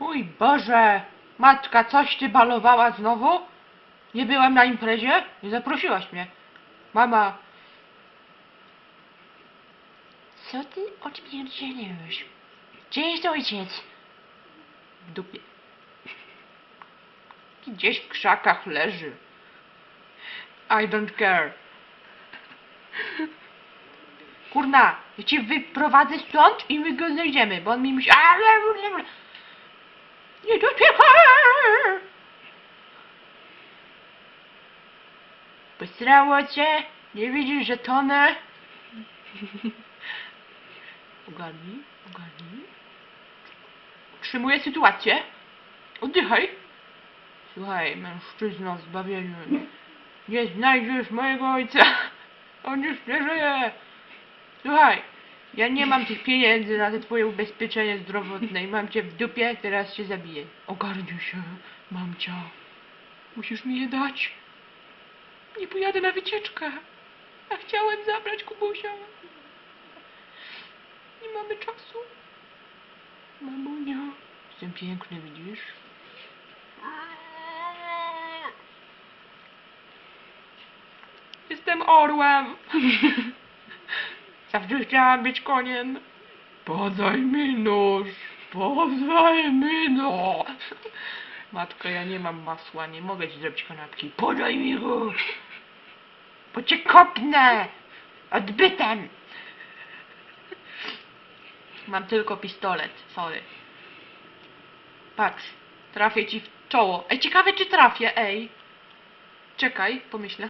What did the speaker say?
Mój Boże! Matka, coś ty balowała znowu? Nie byłem na imprezie? Nie zaprosiłaś mnie. Mama. Co ty odpierdzieliłeś? Gdzie jest ojciec? W dupie. Gdzieś w krzakach leży. I don't care. Kurna, ja cię wyprowadzę stąd i my go znajdziemy, bo on mi musi... Nie dotykaj! Posrało cię? Nie widzisz, że tonę? Ogarnij, ogarnij. Utrzymuję sytuację. Oddychaj. Słuchaj, mężczyzno zbawiony. Nie znajdziesz mojego ojca. On już nie żyje. Słuchaj, ja nie mam tych pieniędzy na te twoje ubezpieczenie zdrowotne i mam cię w dupie, teraz się zabiję. Ogarnij się, mamcia. Musisz mi je dać. Nie pojadę na wycieczkę. A chciałem zabrać Kubusia. Nie mamy czasu. Mamunia. Jestem piękny, widzisz? Jestem orłem. Zawsze chciałam być koniem. Podaj mi nóż. Podaj mi nóż. Matko, ja nie mam masła, nie mogę ci zrobić kanapki. Podaj mi go. Bo cię kopnę. Odbytem. Mam tylko pistolet, sorry. Patrz, trafię ci w czoło. Ej, ciekawe czy trafię, ej. Czekaj, pomyślę.